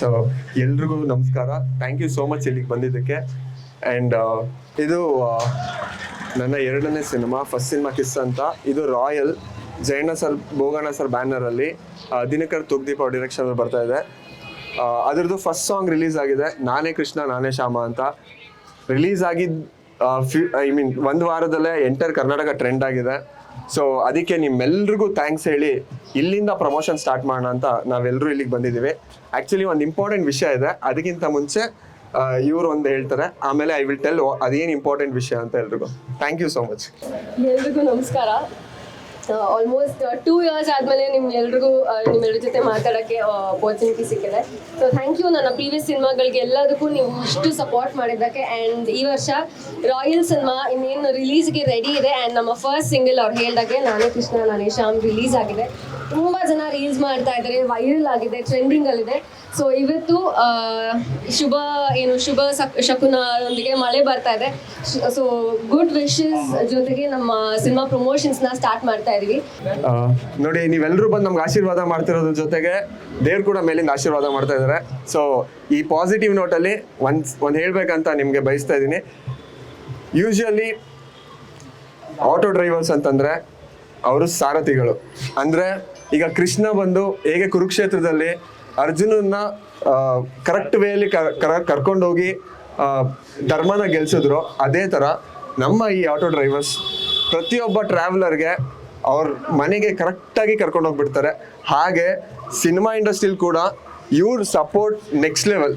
So, ಎಲ್ರಿಗೂ ನಮಸ್ಕಾರ. Thank you so much ಇಲ್ಲಿಗೆ ಬಂದಿದ್ದಕ್ಕೆ. ಆ್ಯಂಡ್ ಇದು ನನ್ನ ಎರಡನೇ ಸಿನಿಮಾ ಫಸ್ಟ್ ಸಿನಿಮಾ ಕಿಸ್ ಅಂತ. ಇದು royal Jayanna sir, Boganna sir ಬ್ಯಾನರಲ್ಲಿ Dinakar ತುಗ್ದೀಪ್ ಅವ್ರ ಡಿರೆಕ್ಷನ್ ಬರ್ತಾ ಇದೆ. ಅದ್ರದ್ದು ಫಸ್ಟ್ ಸಾಂಗ್ ರಿಲೀಸ್ ಆಗಿದೆ. ನಾನೇ ಕೃಷ್ಣ, ನಾನೇ ಶ್ಯಾಮ ಅಂತ. ರಿಲೀಸ್ ಆಗಿದ್ದು ಐ ಮೀನ್ ಒಂದು ವಾರದಲ್ಲೇ ಎಂಟರ್ ಕರ್ನಾಟಕ ಟ್ರೆಂಡ್ ಆಗಿದೆ. ಸೊ ಅದಕ್ಕೆ ನಿಮ್ಮೆಲ್ರಿಗೂ ಥ್ಯಾಂಕ್ಸ್ ಹೇಳಿ ಇಲ್ಲಿಂದ ಪ್ರಮೋಷನ್ ಸ್ಟಾರ್ಟ್ ಮಾಡೋಣ ಅಂತ ನಾವೆಲ್ಲರೂ ಇಲ್ಲಿಗೆ ಬಂದಿದ್ದೀವಿ. ಆ್ಯಕ್ಚುಲಿ ಒಂದು ಇಂಪಾರ್ಟೆಂಟ್ ವಿಷಯ ಇದೆ. ಅದಕ್ಕಿಂತ ಮುಂಚೆ ಇವರು ಒಂದು ಹೇಳ್ತಾರೆ. ಆಮೇಲೆ ಐ ವಿಲ್ ಟೆಲ್ ಅದೇನು ಇಂಪಾರ್ಟೆಂಟ್ ವಿಷಯ ಅಂತ ಎಲ್ರಿಗೂ. ಥ್ಯಾಂಕ್ ಯು ಸೋ ಮಚ್ ಎಲ್ರಿಗೂ ನಮಸ್ಕಾರ. ಆಲ್ಮೋಸ್ಟ್ ಟೂ ಇಯರ್ಸ್ ಆದಮೇಲೆ ನಿಮ್ಗೆಲ್ರಿಗೂ ನಿಮ್ಮೆಲ್ಲರ ಜೊತೆ ಮಾತಾಡೋಕ್ಕೆ ಅಪರ್ಚುನಿಟಿ ಸಿಕ್ಕಿದೆ. ಸೊ ಥ್ಯಾಂಕ್ ಯು ನನ್ನ ಪ್ರೀವಿಯಸ್ ಸಿನಿಮಾಗಳಿಗೆ ಎಲ್ಲದಕ್ಕೂ ನೀವು ಇಷ್ಟು ಸಪೋರ್ಟ್ ಮಾಡಿದ್ದಕ್ಕೆ. ಆ್ಯಂಡ್ ಈ ವರ್ಷ ರಾಯಲ್ ಸಿನಿಮಾ ಇನ್ನೇನು ರಿಲೀಸ್ಗೆ ರೆಡಿ ಇದೆ. ಆ್ಯಂಡ್ ನಮ್ಮ ಫಸ್ಟ್ ಸಿಂಗಲ್ ಅವ್ರು ಹೇಳ್ದಾಗೆ ನಾನೇ ಕೃಷ್ಣ, ನಾನೇ ಶ್ಯಾಮ್ ರಿಲೀಸ್ ಆಗಿದೆ. ತುಂಬ ಜನ ರೀಲ್ಸ್ ಮಾಡ್ತಾ ಇದ್ದಾರೆ ವೈರಲ್ ಆಗಿದೆ ಟ್ರೆಂಡಿಂಗಲ್ಲಿದೆ ಸೊ ಇವತ್ತು ಶುಭ, ಏನು ಶುಭ ಶಕುನದೊಂದಿಗೆ ಮಳೆ ಬರ್ತಾ ಇದೆ. ಸೊ ಗುಡ್ ವಿಶಸ್ ಜೊತೆಗೆ ನಮ್ಮ ಸಿನಿಮಾ ಪ್ರಮೋಷನ್ಸ್ನ ಸ್ಟಾರ್ಟ್ ಮಾಡ್ತಾ ಇದೀವಿ. ನೋಡಿ ನೀವೆಲ್ಲರೂ ಬಂದು ನಮ್ಗೆ ಆಶೀರ್ವಾದ ಮಾಡ್ತಿರೋದ್ರ ಜೊತೆಗೆ ದೇವ್ರು ಕೂಡ ಮೇಲಿಂದ ಆಶೀರ್ವಾದ ಮಾಡ್ತಾ ಇದ್ದಾರೆ ಸೊ ಈ ಪಾಸಿಟಿವ್ ನೋಟಲ್ಲಿ ಒಂದು ಒಂದು ಹೇಳ್ಬೇಕಂತ ನಿಮಗೆ ಬಯಸ್ತಾ ಇದ್ದೀನಿ ಯೂಶಲಿ ಆಟೋ ಡ್ರೈವರ್ಸ್ ಅಂತಂದ್ರೆ ಅವರು ಸಾರಥಿಗಳು. ಅಂದ್ರೆ, ಈಗ ಕೃಷ್ಣ ಬಂದು ಹೇಗೆ ಕುರುಕ್ಷೇತ್ರದಲ್ಲಿ ಅರ್ಜುನನ್ನ ಕರೆಕ್ಟ್ ವೇಯಲ್ಲಿ ಕರ್ಕೊಂಡೋಗಿ ಧರ್ಮನ ಗೆಲ್ಸಿದ್ರು. ಅದೇ ಥರ ನಮ್ಮ ಈ ಆಟೋ ಡ್ರೈವರ್ಸ್ ಪ್ರತಿಯೊಬ್ಬ ಟ್ರಾವೆಲರ್ಗೆ ಅವ್ರ ಮನೆಗೆ ಕರೆಕ್ಟಾಗಿ ಕರ್ಕೊಂಡು ಹೋಗ್ಬಿಡ್ತಾರೆ ಹಾಗೆ ಸಿನಿಮಾ ಇಂಡಸ್ಟ್ರಿಲಿ ಕೂಡ ಇವ್ರ ಸಪೋರ್ಟ್ ನೆಕ್ಸ್ಟ್ ಲೆವೆಲ್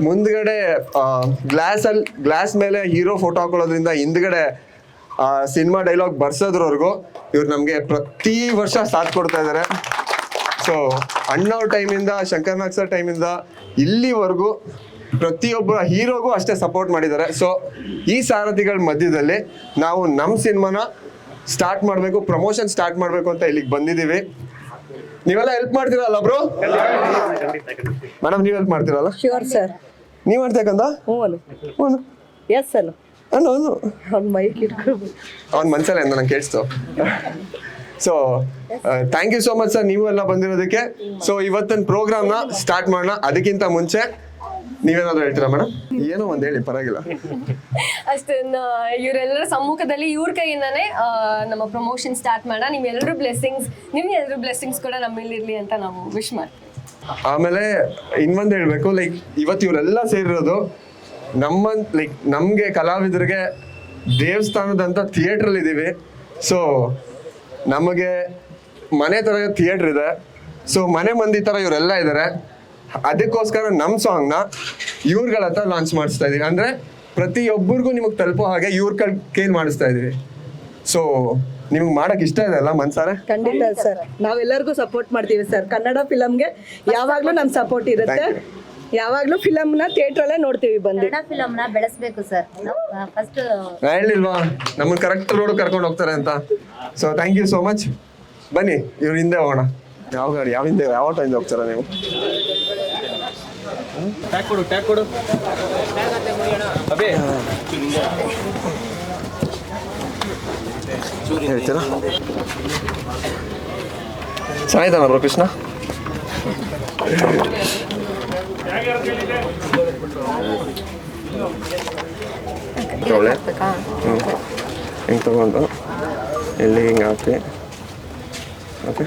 ಮುಂದ್ಗಡೆ ಗ್ಲಾಸ್ ಅಲ್ಲಿ ಗ್ಲಾಸ್ ಮೇಲೆ ಹೀರೋ ಫೋಟೋ ಹಾಕೊಳ್ಳೋದ್ರಿಂದ ಹಿಂದ್ಗಡೆ ಸಿನಿಮಾ ಡೈಲಾಗ್ ಬರ್ಸೋದ್ರವರೆಗೂ ಇವ್ರು ನಮಗೆ ಪ್ರತಿ ವರ್ಷ ಸಾಥ್ ಕೊಡ್ತಾ ಇದ್ದಾರೆ ಸೊ ಅಣ್ಣವ್ರ ಟೈಮಿಂದ ಶಂಕರ್ನಾಗ್ ಸರ್ ಟೈಮಿಂದ ಇಲ್ಲಿವರೆಗೂ ಪ್ರತಿಯೊಬ್ಬ ಹೀರೋಗೂ ಅಷ್ಟೇ ಸಪೋರ್ಟ್ ಮಾಡಿದ್ದಾರೆ. ಸೊ ಈ ಸಾರಥಿಗಳ ಮಧ್ಯದಲ್ಲಿ ನಾವು ನಮ್ಮ ಸಿನಿಮಾನ ಸ್ಟಾರ್ಟ್ ಮಾಡಬೇಕು ಪ್ರಮೋಷನ್ ಸ್ಟಾರ್ಟ್ ಮಾಡಬೇಕು ಅಂತ ಇಲ್ಲಿಗೆ ಬಂದಿದ್ದೀವಿ ನೀವೆಲ್ಲ ಹೆಲ್ಪ್ ಮಾಡ್ತೀರಲ್ಲ ಬ್ರೋ ಮೇಡಮ್ ನೀವು ಹೆಲ್ಪ್ ಮಾಡ್ತೀರಲ್ಲ? ಶ್ಯೂರ್ ಸರ್ ನೀವು ಮಾಡ್ತಕ್ಕಂತ ಹ್ಞೂ ಎಸ್ ಅಲ್ಲ ಅಣ್ಣ ಅವನು ಅವ್ನ ಮೈಕ್ ಅವ್ನ ಮನ್ಸಲ್ಲ ಅಂತ ನಂಗೆ ಕೇಳಿಸ್ತು. So thank you so much sir ನೀವು ಎಲ್ಲ ಬಂದಿರೋದಕ್ಕೆ. ಸೊ ಇವತ್ತಿನ ಪ್ರೋಗ್ರಾಮ್ನ ಸ್ಟಾರ್ಟ್ ಮಾಡೋಣ. ಅದಕ್ಕಿಂತ ಮುಂಚೆ ನೀವೇನಾದ್ರು ಹೇಳ್ತೀರಾ ಮೇಡಮ್ ಏನೋ ಒಂದ್ ಹೇಳಿ ಪರವಾಗಿಲ್ಲ. ಅಷ್ಟನ್ನ ಇವರೆಲ್ಲರ ಸಮ್ಮುಖದಲ್ಲಿ ಇವ್ರ ಕೈಯಿಂದಾನೇ ನಮ್ಮ ಪ್ರಮೋಷನ್ ಸ್ಟಾರ್ಟ್ ಮಾಡೋಣ. ನಿಮ್ಮೆಲ್ಲರೂ ಬ್ಲೆಸ್ಸಿಂಗ್ಸ್ ನಿಮ್ಗೆ ಎಲ್ಲರೂ ಬ್ಲೆಸ್ಸಿಂಗ್ಸ್ ಕೂಡ ನಮ್ಮಲ್ಲಿರಲಿ ಅಂತ ನಾವು ವಿಶ್ ಮಾಡ್ತೀವಿ. ಆಮೇಲೆ ಇನ್ನೊಂದು ಹೇಳ್ಬೇಕು ಲೈಕ್ ಇವತ್ತು ಇವರೆಲ್ಲ ಸೇರಿರೋದು ನಮ್ಮ ಲೈಕ್ ನಮಗೆ ಕಲಾವಿದರಿಗೆ ದೇವಸ್ಥಾನದಂಥ ಥಿಯೇಟ್ರಲ್ಲಿ ಇದ್ದೀವಿ ಸೊ ನಮಗೆ ಮನೆ ಥರ ಥಿಯೇಟರ್ ಇದೆ. ಸೊ ಮನೆ ಮಂದಿ ಥರ ಇವರೆಲ್ಲ ಇದ್ದಾರೆ ಅದಕ್ಕೋಸ್ಕರ ನಮ್ಮ ಸಾಂಗ್ನ ಇವ್ರಗಳ ಹತ್ರ ಲಾಂಚ್ ಮಾಡಿಸ್ತಾ ಇದೀವಿ. ಅಂದರೆ ಪ್ರತಿಯೊಬ್ಬರಿಗೂ ನಿಮಗೆ ತಲುಪೋ ಹಾಗೆ ಇವ್ರ ಕೈ ಕೇಲ್ ಮಾಡಿಸ್ತಾ ಇದೀವಿ. ಸೊ ನಿಮ್ಗೆ ಮಾಡಕ್ ಇಷ್ಟ ಇದೆ ಅಲ್ಲ ಮನ್ಸಾರೆ ಖಂಡಿತ ಸರ್ ನಾವೆಲ್ಲರಿಗೂ ಸಪೋರ್ಟ್ ಮಾಡ್ತೀವಿ ಸರ್ ಕನ್ನಡ ಫಿಲಮ್ಗೆ ಯಾವಾಗಲೂ ನಮ್ಮ ಸಪೋರ್ಟ್ ಇರುತ್ತೆ. ಯಾವಾಗಲೂ ಫಿಲಮ್ನ ಥಿಯೇಟ್ರಲ್ಲೇ ನೋಡ್ತೀವಿ ಬಂದು. ಕನ್ನಡ ಫಿಲಂನ ಬೆಳೆಸಬೇಕು ಸರ್. ಫಸ್ಟ್ ನಾ ಹೇಳಿಲ್ವಾ? ನಮ್ಮನ್ನ ಕರೆಕ್ಟ್ ರೋಡ್ ಕರ್ಕೊಂಡು ಹೋಗ್ತಾರೆ ಅಂತ. So thank you so much ಬನ್ನಿ ಇವ್ರ ಹಿಂದೆ ಹೋಗೋಣ. ಯಾವ ಗಾಡಿ ಯಾವ ಹಿಂದೆ ಯಾವ ಟೈಮ್ ಹೋಗ್ತಾರ ನೀವು? ಟ್ಯಾಕ್ ಕೊಡು ಟ್ಯಾಕ್ ಕೊಡು. ಅಬೇ ಹೇಳ್ತೀರಾ? ಚೆನ್ನಾಗಿದ್ದಾನ ಬ್ರೋ ಕೃಷ್ಣ? ಒಳ್ಳೆ ಹ್ಞೂ ಹಿಂಗೆ ತಗೊಂಡು ಎಲ್ಲಿ ಹಿಂಗೆ ಹಾಕಿ ಓಕೆ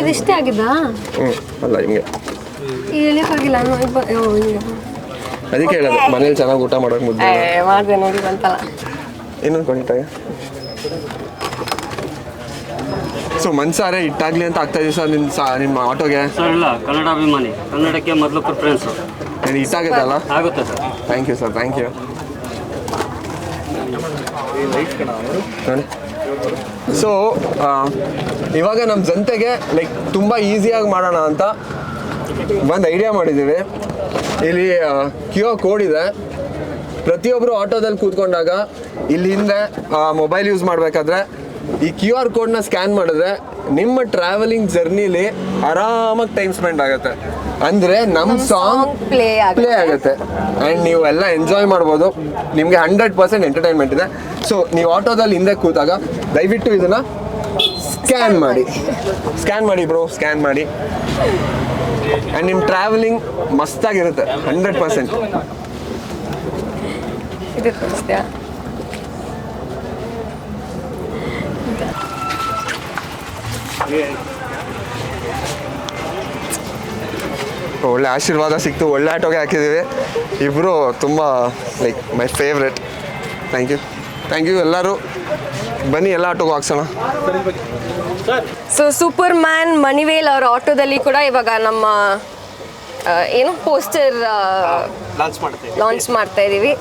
ಇದಿಷ್ಟೇ ಆಗಿದ್ದಾ ಹ್ಞೂ ಅಲ್ಲ ಹಿಂಗೆ ಹೇಳಿಯಕ್ಕಾಗಿಲ್ಲ ಅದಕ್ಕೆ ಹೇಳೋದು ಮನೇಲಿ ಚೆನ್ನಾಗಿ ಊಟ ಮಾಡೋಕೆ ಮುದ್ದೆ ಮಾಡಿದೆ ನೋಡಿ ಬಂತಲ್ಲ ಇನ್ನೊಂದು ಕೊಂಡಿಟ್ಟಾಗ ಸೊ ಮನ್ಸಾರೆ ಇಟ್ಟಾಗ್ಲಿ ಅಂತ ಆಗ್ತಾ ಇದೆ ಸರ್ ನಿಮ್ಮ ಸಾ ನಿಮ್ಮ ಆಟೋಗೆ? ಸರ್ ಇಲ್ಲ ಕನ್ನಡ ಅಭಿಮಾನಿ. ಕನ್ನಡಕ್ಕೆ ಮೊದಲು ಪ್ರಿಫರೆನ್ಸ್ ಇದು ಇಟ್ಟಾಗಿದ್ದಲ್ಲ ಆಗುತ್ತೆ sir. Thank you sir thank you ನೋಡಿ ಸೊ ಇವಾಗ ನಮ್ಮ ಜನತೆಗೆ ಲೈಕ್ ತುಂಬ ಈಸಿಯಾಗಿ ಮಾಡೋಣ ಅಂತ ಒಂದು ಐಡಿಯಾ ಮಾಡಿದ್ದೀವಿ ಇಲ್ಲಿ ಕ್ಯೂ ಆರ್ ಕೋಡ್ ಇದೆ. ಪ್ರತಿಯೊಬ್ಬರು ಆಟೋದಲ್ಲಿ ಕೂತ್ಕೊಂಡಾಗ ಇಲ್ಲಿ ಹಿಂದೆ ಮೊಬೈಲ್ ಯೂಸ್ ಮಾಡಬೇಕಾದ್ರೆ ಈ ಕ್ಯೂ ಆರ್ ಕೋಡ್ನ ಸ್ಕ್ಯಾನ್ ಮಾಡಿದ್ರೆ ನಿಮ್ಮ ಟ್ರಾವೆಲಿಂಗ್ ಜರ್ನಿಲಿ ಆರಾಮಾಗಿ ಟೈಮ್ ಸ್ಪೆಂಡ್ ಆಗುತ್ತೆ. ಅಂದರೆ ನಮ್ಮ ಸಾಂಗ್ ಪ್ಲೇ. ಪ್ಲೇ ಆಗುತ್ತೆ. ಆ್ಯಂಡ್ ನೀವು ಎಲ್ಲ ಎಂಜಾಯ್ ಮಾಡ್ಬೋದು. ನಿಮಗೆ ಹಂಡ್ರೆಡ್ ಪರ್ಸೆಂಟ್ ಎಂಟರ್ಟೈನ್ಮೆಂಟ್ ಇದೆ. ಸೊ ನೀವು ಆಟೋದಲ್ಲಿ ಹಿಂದೆ ಕೂತಾಗ ದಯವಿಟ್ಟು ಇದನ್ನ ಸ್ಕ್ಯಾನ್ ಮಾಡಿ. ಸ್ಕ್ಯಾನ್ ಮಾಡಿ ಬ್ರೋ ಸ್ಕ್ಯಾನ್ ಮಾಡಿ. ಆ್ಯಂಡ್ ನಿಮ್ಮ ಟ್ರಾವೆಲಿಂಗ್ ಮಸ್ತಾಗಿರುತ್ತೆ ಹಂಡ್ರೆಡ್ ಪರ್ಸೆಂಟ್ ಇದು ತೋರಿಸ್ತೀಯಾ ಒಳ್ಳೆ ಆಶೀರ್ವಾದ ಸಿಕ್ತು. ಒಳ್ಳೆ ಆಟೋಗೆ ಹಾಕಿದ್ದೀವಿ. ಇಬ್ಬರು ತುಂಬ like my favourite thank you thank you ಎಲ್ಲರೂ. ಬನ್ನಿ ಎಲ್ಲ ಆಟೋಗೆ ಹಾಕ್ಸೋಣ. ಸೊ ಸೂಪರ್ ಮ್ಯಾನ್ ಮಣಿವೇಲ್ ಅವರ ಆಟೋದಲ್ಲಿ ಕೂಡ ಇವಾಗ ನಮ್ಮ ಏನು ಪೋಸ್ಟರ್ ಲಾಂಚ್ ಮಾಡ್ತಾ ಇದ್ದೀವಿ.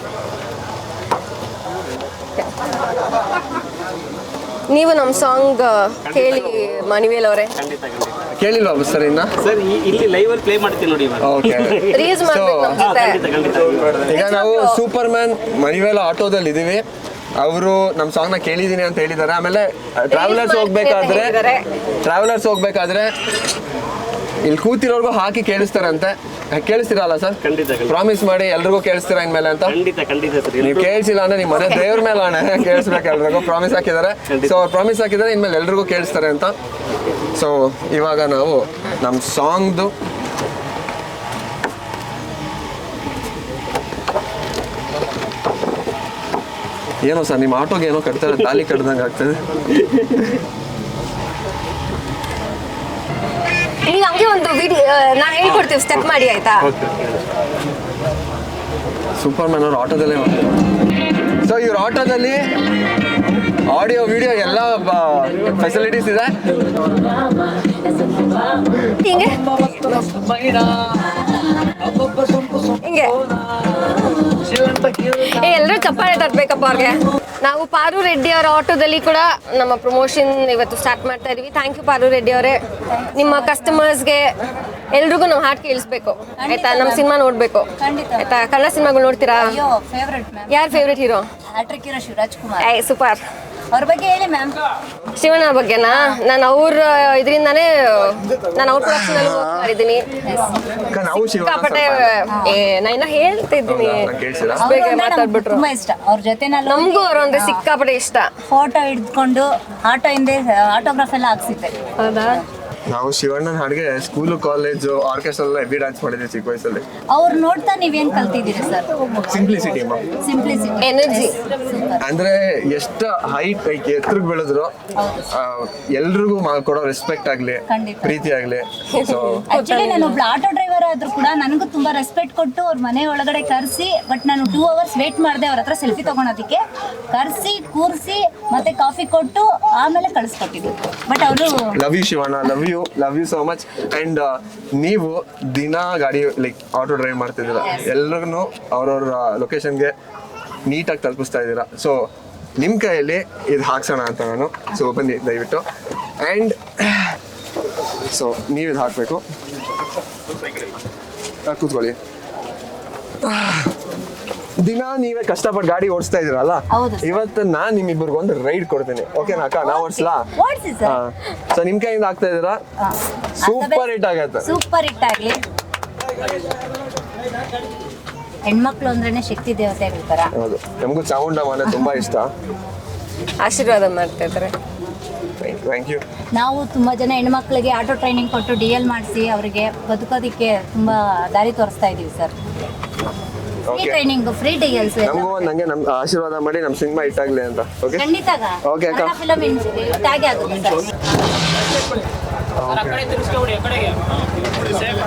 ನೀವು ನಮ್ಮ ಸಾಂಗ್ ಕೇಳಿ ಮಣಿವೇಲ್ ಅವರೇ. ಕೇಳಿಲ್ವಾ ಸರ್ ಇನ್ನ? ಸರ್ ಇಲ್ಲಿ ಲೈವ್ ಅಲ್ಲಿ ಪ್ಲೇ ಮಾಡ್ತೀನಿ ನೋಡಿ ಇವಾಗ. ಓಕೆ ರೀಸ್ ಮಾಡ್ಬೇಕು ನಮ್ಮ ಜೊತೆ. ಖಂಡಿತ ಖಂಡಿತ. ಈಗ ನಾವು ಸೂಪರ್ ಮ್ಯಾನ್ ಮಣಿವೇಲ್ ಆಟೋದಲ್ಲಿ ಇದೀವಿ. ಅವರು ನಮ್ಮ ಸಾಂಗ್ನ ಕೇಳಿದೀನಿ ಅಂತ ಹೇಳಿದ್ದಾರೆ. ಆಮೇಲೆ ಟ್ರಾವೆಲರ್ಸ್ ಹೋಗ್ಬೇಕಾದ್ರೆ ಟ್ರಾವೆಲರ್ಸ್ ಹೋಗ್ಬೇಕಾದ್ರೆ ಇಲ್ಲಿ ಕೂತಿರೋರ್ಗು ಹಾಕಿ ಕೇಳಿಸ್ತಾರಂತೆ. ಕೇಳಿಸ್ತೀರಲ್ಲ ಸರ್? ಖಂಡಿತ ಪ್ರಾಮಿಸ್ ಮಾಡಿ ಎಲ್ರಿಗೂ ಕೇಳಿಸ್ತೀರಾ ಇನ್ಮೇಲೆ ಅಂತ? ಖಂಡಿತ ಖಂಡಿತ ಸರ್. ನೀವು ಕೇಳಿಸಿಲ್ಲ ಅಂದ್ರೆ ನಿಮ್ಮ ಮನೆ ದೇವ್ರ ಮೇಲೆ ಅಣ್ಣ ಕೇಳಿಸ್ಬೇಕು ಎಲ್ರಿಗೂ. ಪ್ರಾಮಿಸ್ ಹಾಕಿದ್ದಾರೆ. ಸೊ ಅವ್ರು ಪ್ರಾಮಿಸ್ ಹಾಕಿದ್ದಾರೆ ಇನ್ಮೇಲೆ ಎಲ್ರಿಗೂ ಕೇಳಿಸ್ತಾರೆ ಅಂತ. ಸೊ ಇವಾಗ ನಾವು ನಮ್ಮ ಸಾಂಗ್ದು ಏನೋ ಸರ್ ನಿಮ್ಮ ಆಟೋಗೆ ಏನೋ ಕಟ್ತಾರೆ ತಾಲಿ ಕಟ್ದಂಗೆ ಆಗ್ತದೆ. ಈಗ ಹಂಗೆ ಒಂದು ವಿಡಿಯೋ ನಾವು ಹೇಳ್ಕೊಡ್ತೀವಿ ಸ್ಟೆಪ್ ಮಾಡಿ ಆಯ್ತಾ? ಸೂಪರ್ ಮ್ಯಾನ್ ಅವ್ರ ಆಟೋದಲ್ಲೇ ಸೊ ಇವ್ರ ಆಟೋದಲ್ಲಿ ಆಡಿಯೋ ವಿಡಿಯೋ ಎಲ್ಲ ಫೆಸಿಲಿಟೀಸ್ ಇದೆ. ಹಿಂಗೆ? ಹಿಂಗೆ? ಏ ಎಲ್ಲರೂ ಚಪ್ಪಾಳೆ ತರ್ಬೇಕಪ್ಪ ಅವ್ರಿಗೆ. ನಾವು ಪಾರು ರೆಡ್ಡಿ ಅವರ ಆಟೋದಲ್ಲಿ ಕೂಡ ನಮ್ಮ ಪ್ರಮೋಷನ್ ಇವತ್ತು ಸ್ಟಾರ್ಟ್ ಮಾಡ್ತಾ ಇದೀವಿ. ಥ್ಯಾಂಕ್ ಯು ಪಾರು ರೆಡ್ಡಿ ಅವರೇ. ನಿಮ್ಮ ಕಸ್ಟಮರ್ಸ್ಗೆ ಎಲ್ರಿಗೂ ನಾವು ಹಾಡು ಕೇಳಿಸ್ಬೇಕು. ಆಯ್ತಾ? ನಮ್ಮ ಸಿನಿಮಾ ನೋಡ್ಬೇಕು. ಆಯ್ತಾ? ಕನ್ನಡ ಸಿನಿಮಾಗಳು ನೋಡ್ತೀರಾ? ಯಾರು favourite hero Shivaraj Kumar. Super ಅವ್ರ ಬಗ್ಗೆ ಹೇಳಿ ಮ್ಯಾಮ್ ಶಿವಣ್ಣ ಬಗ್ಗೆನಾ? ನಾನು ಅವ್ರ ಇದರಿಂದಾನೇ ನಾನು ಅವ್ರ ಪ್ರೊಡಕ್ಷನ್ ವರ್ಕ್ ಮಾಡಿದ್ದೀನಿ ನಾವು ಶಿವಣ್ಣ ಸಿಕ್ಕಾಪಟ್ಟೆ ಏ ನಾ ಇನ್ನ ಹೇಳ್ತಿದ್ದೀನಿ. ಹೌದಾ? ನಾನ್ ಕೇಳ್ಸಿಲ್ಲ? ಬೇಗ ಮಾತಾಡ್ಬಿಟ್ರು. ತುಂಬಾ ಇಷ್ಟ. ಅವ್ರ ಜೊತೆ ನಮಗೂ ಅವ್ರು ಅಂದ್ರೆ ಸಿಕ್ಕಾಪಟ್ಟೆ ಇಷ್ಟ. ಫೋಟೋ ಹಿಡ್ಕೊಂಡು ಆಟೋ ಹಿಂದೆ ಆಟೋಗ್ರಾಫ್ ಎಲ್ಲ ಹಾಕ್ಸಿದ್ದೆ. ಹೌದಾ? ನಾವು ಶಿವಣ್ಣನ ಹಾಡಿಗೆ ಸ್ಕೂಲು ಕಾಲೇಜು ಆರ್ಕೆಸ್ಟ್ರಾ ಎಲ್ಲ ಹೆವಿ ಡ್ಯಾನ್ಸ್ ಮಾಡಿದ್ವಿ ಚಿಕ್ಕ ವಯಸ್ಸಲ್ಲಿ. ಅವ್ರು ನೋಡ್ತಾ ನೀವೇನ್ ಕಲ್ತಿದ್ದೀರಿ ಸರ್ ಸಿಂಪ್ಲಿಸಿಟಿ ಸಿಂಪ್ಲಿಸಿಟಿ ಎನರ್ಜಿ ಅಂದ್ರೆ ಎಷ್ಟು ಹೈಟ್ ಲೈಕ್ ಎತ್ತರಕ್ಕೆ ಬೆಳೆದ್ರು ಎಲ್ರಿಗೂ ಕೊಡೋ ರೆಸ್ಪೆಕ್ಟ್ ಆಗ್ಲಿ ಖಂಡಿತ. ಪ್ರೀತಿ ಆಗ್ಲಿ. ಸೊ ಆಕ್ಚುಲಿ ನಾನು ಒಬ್ಳು ಆಟೋ ಡ್ರೈವರ್ ಆದ್ರೂ ಕೂಡ ನನಗೂ ತುಂಬಾ ರೆಸ್ಪೆಕ್ಟ್ ಕೊಟ್ಟು ಅವ್ರ ಮನೆ ಒಳಗಡೆ ಕರೆಸಿ ಬಟ್ ನಾನು ಟೂ ಅವರ್ಸ್ ವೇಟ್ ಮಾಡಿದೆ ಅವ್ರ ಹತ್ರ ಸೆಲ್ಫಿ ತಗೊಳೋದಕ್ಕೆ. ಕರೆಸಿ ಕೂರಿಸಿ ಮತ್ತೆ ಕಾಫಿ ಕೊಟ್ಟು ಆಮೇಲೆ ಕಳಿಸ್ಕೊಟ್ಟಿದ್ವಿ ಬಟ್ ಅವರು love you Shivanna. Love you love you so much and ನೀವು ದಿನ ಗಾಡಿ ಲೈಕ್ ಆಟೋ ಡ್ರೈವ್ ಮಾಡ್ತಿದ್ದೀರ? ಎಲ್ರಿಗೂ ಅವ್ರವ್ರ ಲೊಕೇಶನ್ಗೆ ನೀಟಾಗಿ ತಲುಪಿಸ್ತಾ ಇದ್ದೀರ. ಸೊ ನಿಮ್ಮ ಕೈಯಲ್ಲಿ ಇದು ಹಾಕ್ಸೋಣ ಅಂತ ನಾನು. ಸೊ ಬನ್ನಿ ದಯವಿಟ್ಟು. ಆ್ಯಂಡ್ ಸೊ ನೀವು ಇದು ಹಾಕಬೇಕು. ಕೂತ್ಕೊಳ್ಳಿ? ದಿನ ನೀವೇ ಕಷ್ಟಪಟ್ಟು ಗಾಡಿ ಓಡಿಸ್ತಾ ಇದ್ದೀರಲ್ಲ? ಹೌದು sir. ಇವತ್ತು ನಾನು ನಿಮ್ಮಿಬ್ಬರಿಗೆ ಒಂದು ರೈಡ್ ಕೊಡ್ತೀನಿ. ಓಕೆನಾ ಅಕ್ಕ ನಾ ಓಡಿಸ್ಲಾ? ಓಡಿಸಿ ಸೊ ನಿಮ್ ಕೈಯಿಂದ ಆಗ್ತಾ ಇದೀರಾ ಸೂಪರ್ ಹಿಟ್ ಆಗತ್ತೆ. ಸೂಪರ್ ಹಿಟ್ ಆಗ್ಲಿ ಹೆಣ್ಮಕ್ಳು ಅಂದ್ರೇನೆ ಶಕ್ತಿ ದೇವತೆಗಳ ತರ ಹೌದು. ನಮಗೂ ಚಾಮುಂಡಮ್ಮ ಅಂದ್ರೆ ತುಂಬಾ ಇಷ್ಟ. ಆಶೀರ್ವಾದ ಮಾಡ್ತಾ ಇದ್ದಾರೆ. ನಾವು ತುಂಬ ಜನ ಹೆಣ್ಮಕ್ಳಿಗೆ ಆಟೋ ಟ್ರೈನಿಂಗ್ ಕೊಟ್ಟು ಡಿ ಎಲ್ ಮಾಡಿಸಿ ಅವರಿಗೆ ಬದುಕೋದಿಕ್ಕೆ ತುಂಬ ದಾರಿ ತೋರಿಸ್ತಾ ಇದ್ದೀವಿ sir. Free okay training free D Ls ನಮಗೂ ಒಂದು ನಂಗೆ ನಮ್ ಆಶೀರ್ವಾದ ಮಾಡಿ ನಮ್ ಸಿನಿಮಾ ಇಟ್ಟಾಗ್ಲಿ ಅಂತ ಓಕೆ ಖಂಡಿತಾಗ Okay, ಅಕ್ಕ. ಫಿಲಮ್ ಟ್ಯಾಗ್ ಆಗುತ್ತೆ ಆ ಕಡೆ ತಿರ್ಸ್ಕೊಬಿಡಿ ಆ ಸರ್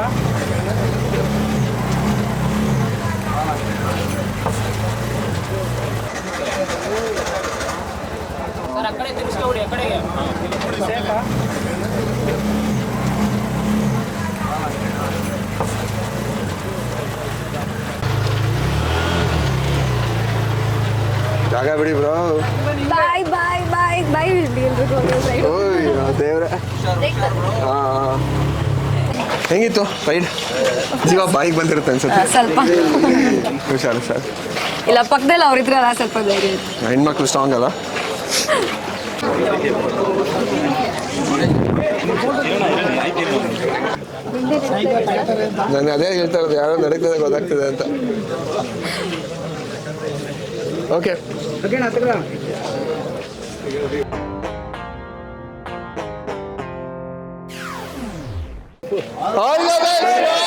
ಬಿಡಿ ಬ್ರೋ. ಬಾಯ್ ಬಾಯ್ ಬಾಯ್ ಬಾಯ್ ಎಲ್ರಿಗೂ ಓಯ್ ದೇವ್ರೆ. ಹಾ ಹೆಂಗಿತ್ತು ರೈಡ್ ಜೀವ ಬಾಯಿಗೆ ಬಂದಿರುತ್ತೆ ಅನ್ಸುತ್ತೆ. ಸ್ವಲ್ಪ. ಹುಷಾರು ಸರ್ ಇಲ್ಲ ಪಕ್ಕದಲ್ಲಿ ಅವ್ರಿದ್ರಲ್ಲ ಸ್ವಲ್ಪ ಧೈರ್ಯ. ಹೆಣ್ಮಕ್ಳು ಸ್ಟ್ರಾಂಗ್ ಅಲ್ಲ? ನಾನು ಅದೇ ಹೇಳ್ತಾ ಇರೋದು ಯಾರೋ ನಡೀತದೆ ಗೊತ್ತಾಗ್ತದೆ ಅಂತ. ఓకే ఓకేనా అక్కడ All the best!